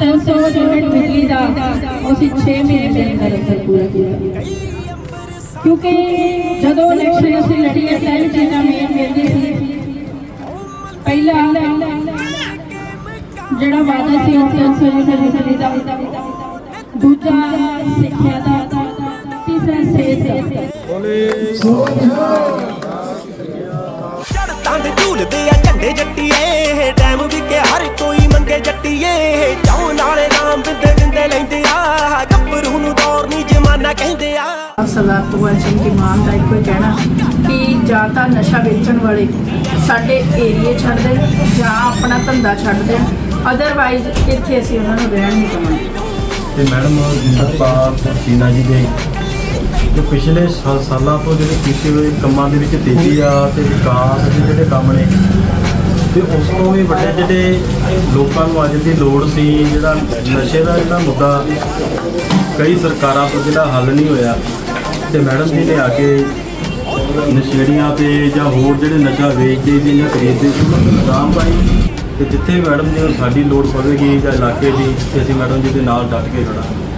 300 unit बिजली का उसी 6 महीने के अंदर असर पूरा किया क्योंकि जदों इलेक्शन असं लड़ी है टाइम चीज़ा मेन कहते थे, पहला जोड़ा वादा से तीन सौ यूनिट बिजली का दूजा सिक्ख्या का तीसरा सेहत का ਕਹਿੰਦੇ ਆ ਸਰਦਾਰ ਭਗਵੰਤ ਸਿੰਘ ਦੀ ਮਾਂ ਦਾ ਇੱਕੋ ਹੀ ਕਹਿਣਾ ਕਿ ਜਾਂ ਤਾਂ ਨਸ਼ਾ ਵੇਚਣ ਵਾਲੇ ਸਾਡੇ ਏਰੀਏ ਛੱਡ ਜਾਂ ਆਪਣਾ ਧੰਦਾ ਛੱਡ ਅਦਰਵਾਈਜ਼ ਇੱਥੇ ਅਸੀਂ ਉਹਨਾਂ ਨੂੰ ਰਹਿਣ ਨਹੀਂ ਦੇਵਾਂਗੇ। ਤੇ ਮੈਡਮ ਜਿੰਦਰਪਾਲ ਸੀਨਾ ਜੀ ਦੇ ਜੋ ਪਿਛਲੇ ਸਾਲਾਂ ਤੋਂ ਜਿਹੜੇ ਕੀਤੇ ਹੋਏ ਕੰਮਾਂ ਦੇ ਵਿੱਚ ਤੇਜ਼ੀ ਆ ਤੇ ਵਿਕਾਸ ਦੇ ਜਿਹੜੇ ਕੰਮ ਨੇ ਤੇ ਉਸ ਤੋਂ ਵੀ ਵੱਡੇ ਜਿਹੜੇ ਲੋਕਾਂ ਨੂੰ ਅੱਜ ਦੀ ਲੋੜ ਸੀ, ਜਿਹੜਾ ਨਸ਼ੇ ਦਾ ਜਿਹੜਾ ਮੁੱਦਾ ਕਈ ਸਰਕਾਰਾਂ ਤੋਂ ਜਿਹੜਾ ਹੱਲ ਨਹੀਂ ਹੋਇਆ, ਤੇ ਮੈਡਮ ਜੀ ਨੇ ਆ ਕੇ ਨਸ਼ੇੜੀਆਂ ਤੇ ਜਾਂ ਹੋਰ ਜਿਹੜੇ ਨਸ਼ਾ ਵੇਚਦੇ ਸੀ ਜਾਂ ਖਰੀਦਦੇ ਸੀ, ਉਹਨਾਂ ਨੂੰ ਲਗਾਮ ਪਾਈ ਤੇ ਜਿੱਥੇ ਮੈਡਮ ਜੀ ਨੂੰ ਸਾਡੀ ਲੋੜ ਪਵੇਗੀ ਜਾਂ ਇਲਾਕੇ ਦੀ, ਤੇ ਅਸੀਂ ਮੈਡਮ ਜੀ ਦੇ ਨਾਲ ਡਟ ਕੇ ਖੜਾਂਗੇ